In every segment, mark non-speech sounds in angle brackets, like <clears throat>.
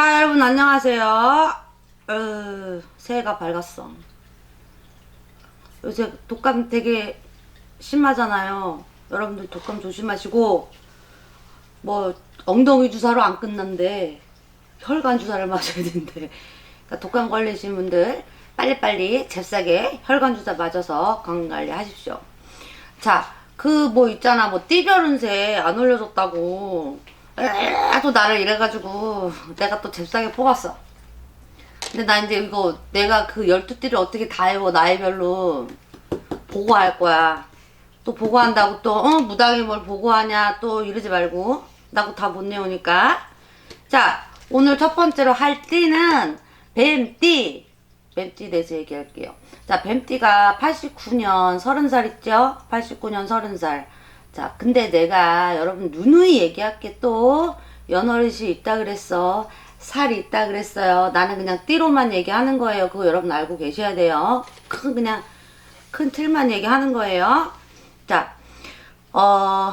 자, 여러분 안녕하세요. 어, 새해가 밝았어. 요새 독감 되게 심하잖아요. 여러분들 독감 조심하시고 뭐 엉덩이 주사로 안 끝난데 혈관 주사를 맞아야 된대. 그러니까 독감 걸리신 분들 빨리빨리 잽싸게 혈관 주사 맞아서 건강 관리 하십시오. 자, 그 뭐 있잖아. 뭐 띠별 운세 안 올려줬다고. 또 나를 이래가지고 내가 또 잽싸게 뽑았어. 근데 나 이제 이거 내가 그 12띠를 어떻게 다 해워 나이별로 보고할 거야. 또 보고한다고 또, 어, 무당이 뭘 보고하냐, 또 이러지 말고. 나고 다 못 내오니까. 자, 오늘 첫 번째로 할 띠는 뱀띠. 뱀띠 대해서 얘기할게요. 자, 뱀띠가 89년 30살 있죠? 89년 30살. 자, 근데 내가 여러분 누누이 얘기할게 또 연어릇이 있다 그랬어. 살이 있다 그랬어요. 나는 그냥 띠로만 얘기하는 거예요. 그거 여러분 알고 계셔야 돼요. 큰 그냥 큰 틀만 얘기하는 거예요. 자, 어,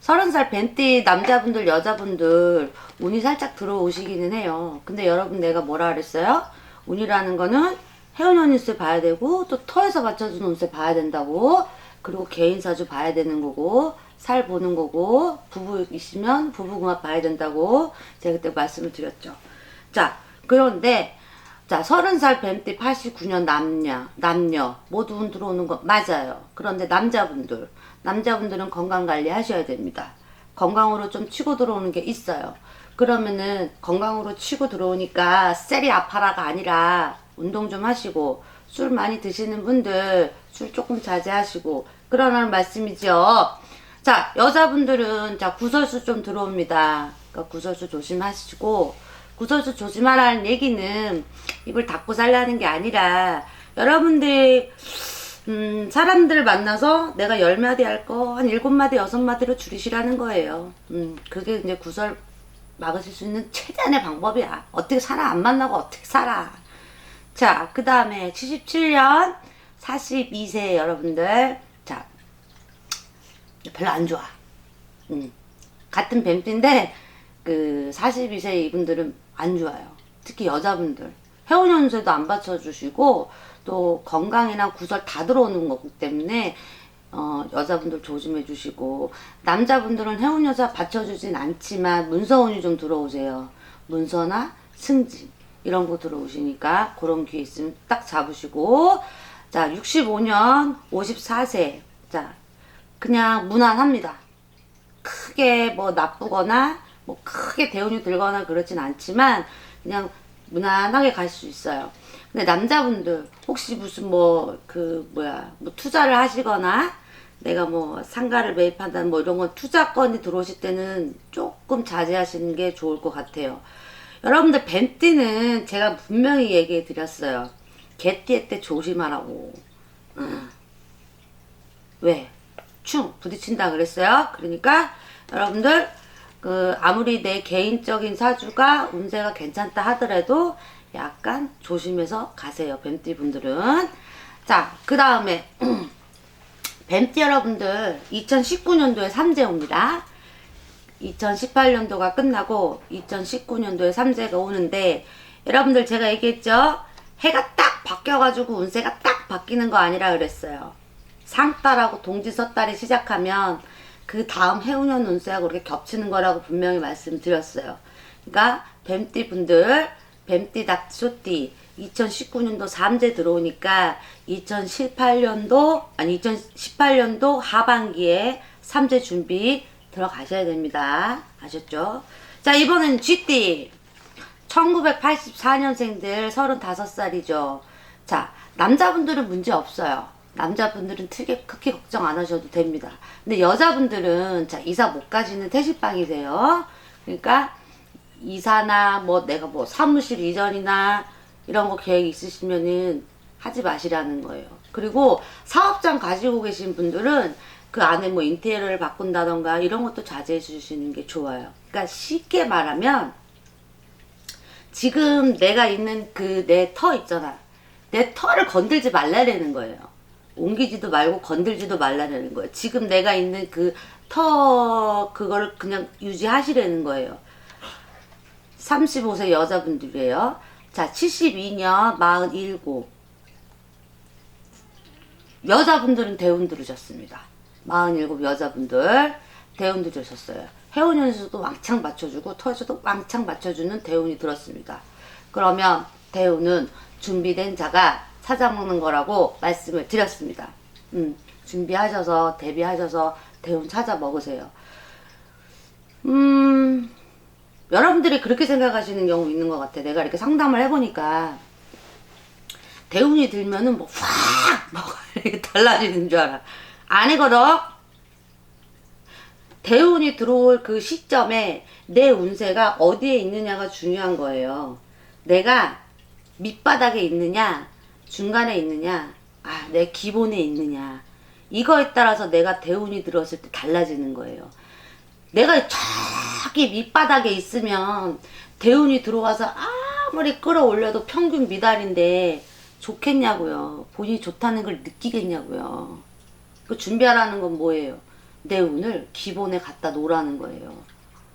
서른 살 벤띠 남자분들 여자분들 운이 살짝 들어오시기는 해요. 근데 여러분 내가 뭐라 그랬어요? 운이라는 거는 해운년 운세 봐야 되고 또 터에서 맞춰주는 운세 봐야 된다고 그리고 개인 사주 봐야 되는 거고 살 보는 거고 부부이시면 부부궁합 봐야 된다고 제가 그때 말씀을 드렸죠. 자 그런데 자, 서른 살 뱀띠 89년 남녀, 남녀, 모두 운 들어오는 거 맞아요. 그런데 남자분들, 남자분들은 건강 관리 하셔야 됩니다. 건강으로 좀 치고 들어오는 게 있어요. 그러면은 건강으로 치고 들어오니까 셀이 아파라가 아니라 운동 좀 하시고 술 많이 드시는 분들 술 조금 자제하시고 그러라는 말씀이죠. 자, 여자분들은 자, 구설수 좀 들어옵니다. 그러니까 구설수 조심하시고 구설수 조심하라는 얘기는 입을 닫고 살라는 게 아니라 여러분들 음, 사람들 만나서 내가 열 마디 할 거한 일곱 마디 여섯 마디로 줄이시라는 거예요. 음, 그게 이제 구설 막으실 수 있는 최대한의 방법이야. 어떻게 살아 안 만나고 어떻게 살아? 자, 그 다음에 77년 42세 여러분들 자 별로 안 좋아. 음, 같은 뱀띠인데 그 42세 이분들은 안 좋아요. 특히 여자분들. 해운연세도 안 받쳐주시고 또 건강이나 구설 다 들어오는 거기 때문에 어, 여자분들 조심해 주시고 남자분들은 해운여사 받쳐주진 않지만 문서운이 좀 들어오세요. 문서나 승진 이런 거 들어오시니까 그런 기회 있으면 딱 잡으시고 자 65년 54세 자 그냥 무난합니다. 크게 뭐 나쁘거나 뭐 크게 대운이 들거나 그러진 않지만 그냥 무난하게 갈 수 있어요. 근데 남자분들 혹시 무슨 뭐 그 뭐야 뭐 투자를 하시거나 내가 뭐 상가를 매입한다 뭐 이런 거 투자건이 들어오실 때는 조금 자제하시는 게 좋을 것 같아요. 여러분들 뱀띠는 제가 분명히 얘기해 드렸어요. 개띠 때 조심하라고. 응. 왜? 충 부딪힌다 그랬어요. 그러니까 여러분들 그 아무리 내 개인적인 사주가 운세가 괜찮다 하더라도 약간 조심해서 가세요. 뱀띠 분들은. 자, 그 다음에 <clears throat> 뱀띠 여러분들 2019년도에 삼재옵니다. 2018년도가 끝나고 2019년도에 삼재가 오는데 여러분들 제가 얘기했죠? 해가 딱 바뀌어가지고 운세가 딱 바뀌는 거 아니라 그랬어요. 상달하고 동지섣달이 시작하면 그 다음 해운년 운세하고 이렇게 겹치는 거라고 분명히 말씀드렸어요. 그러니까 뱀띠 분들, 뱀띠 닭소띠 2019년도 3재 들어오니까 2018년도 아니 2018년도 하반기에 3재 준비 들어가셔야 됩니다. 아셨죠? 자, 이번엔 쥐띠. 1984년생들 35살이죠. 자, 남자분들은 문제 없어요. 남자분들은 크게, 크게 걱정 안 하셔도 됩니다. 근데 여자분들은 자, 이사 못 가시는 태식방이세요. 그러니까 이사나 뭐 내가 뭐 사무실 이전이나 이런 거 계획 있으시면은 하지 마시라는 거예요. 그리고 사업장 가지고 계신 분들은 그 안에 뭐 인테리어를 바꾼다던가 이런 것도 자제해 주시는 게 좋아요. 그러니까 쉽게 말하면 지금 내가 있는 그 내 터 있잖아. 내 터를 건들지 말라는 거예요. 옮기지도 말고 건들지도 말라는 거예요. 지금 내가 있는 그 터 그거를 그냥 유지하시라는 거예요. 35세 여자분들이에요. 자, 72년 47. 여자분들은 대운 들으셨습니다. 47 여자분들 대운 들으셨어요. 해운 연수도 왕창 맞춰주고 터에서도 왕창 맞춰주는 대운이 들었습니다. 그러면 대운은 준비된 자가 찾아먹는 거라고 말씀을 드렸습니다. 음, 준비하셔서 대비하셔서 대운 찾아 먹으세요. 음, 여러분들이 그렇게 생각하시는 경우 있는 것 같아. 내가 이렇게 상담을 해보니까 대운이 들면은 뭐 확 뭐가 <laughs> 이렇게 달라지는 줄 알아. 아니거든. 대운이 들어올 그 시점에 내 운세가 어디에 있느냐가 중요한 거예요. 내가 밑바닥에 있느냐, 중간에 있느냐, 아, 내 기본에 있느냐. 이거에 따라서 내가 대운이 들어왔을 때 달라지는 거예요. 내가 저기 밑바닥에 있으면 대운이 들어와서 아무리 끌어올려도 평균 미달인데 좋겠냐고요. 본인이 좋다는 걸 느끼겠냐고요. 그 준비하라는 건 뭐예요? 내 운을 기본에 갖다 놓으라는 거예요.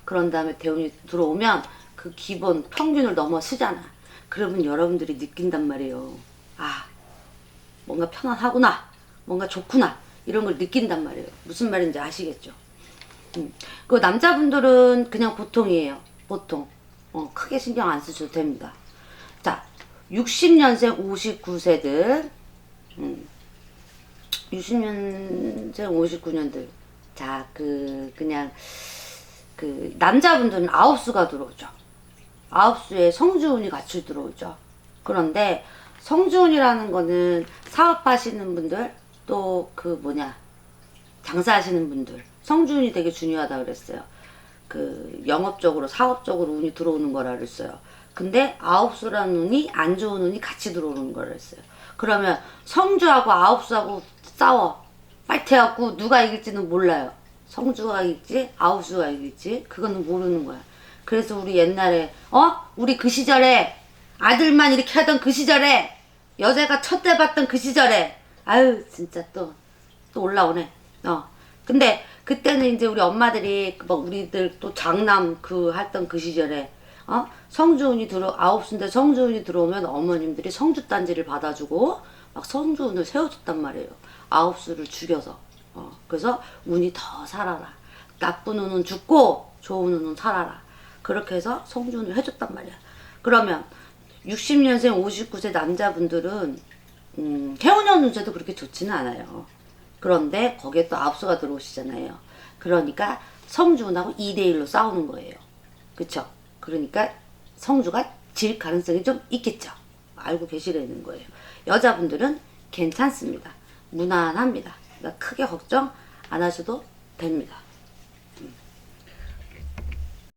그런 다음에 대운이 들어오면 그 기본 평균을 넘어서잖아. 그러면 여러분들이 느낀단 말이에요. 아, 뭔가 편안하구나. 뭔가 좋구나. 이런 걸 느낀단 말이에요. 무슨 말인지 아시겠죠? 음. 그 남자분들은 그냥 보통이에요. 보통. 어, 크게 신경 안 쓰셔도 됩니다. 자, 60년생 59세들. 음. 60년생 59년들. 자, 그, 그냥, 그, 남자분들은 아홉 수가 들어오죠. 아홉 수에 성주운이 같이 들어오죠. 그런데 성주운이라는 거는 사업하시는 분들, 또 그 뭐냐, 장사하시는 분들, 성주운이 되게 중요하다 그랬어요. 그 영업적으로, 사업적으로 운이 들어오는 거라 그랬어요. 근데 아홉 수라는 운이 안 좋은 운이 같이 들어오는 거라 그랬어요. 그러면 성주하고 아홉 수하고 싸워. 파이트해갖고 누가 이길지는 몰라요. 성주가 이길지 아홉 수가 이길지 그거는 모르는 거야. 그래서 우리 옛날에 어 우리 그 시절에 아들만 이렇게 하던 그 시절에 여자가 첫대 봤던 그 시절에 아유 진짜 또 또 올라오네. 어 근데 그때는 이제 우리 엄마들이 막 우리들 또 장남 그 했던 그 시절에 어 성주운이 들어 아홉 수인데 성주운이 들어오면 어머님들이 성주 단지를 받아주고 막 성주운을 세워줬단 말이에요. 아홉 수를 죽여서 어 그래서 운이 더 살아라. 나쁜 운은 죽고 좋은 운은 살아라. 그렇게 해서 성주운을 해줬단 말이야. 그러면 60년생 59세 남자분들은 음, 해운년 운세도 그렇게 좋지는 않아요. 그런데 거기에 또 압수가 들어오시잖아요. 그러니까 성주운하고 2대1로 싸우는 거예요. 그쵸? 그러니까 성주가 질 가능성이 좀 있겠죠. 알고 계시라는 거예요. 여자분들은 괜찮습니다. 무난합니다. 그러니까 크게 걱정 안 하셔도 됩니다.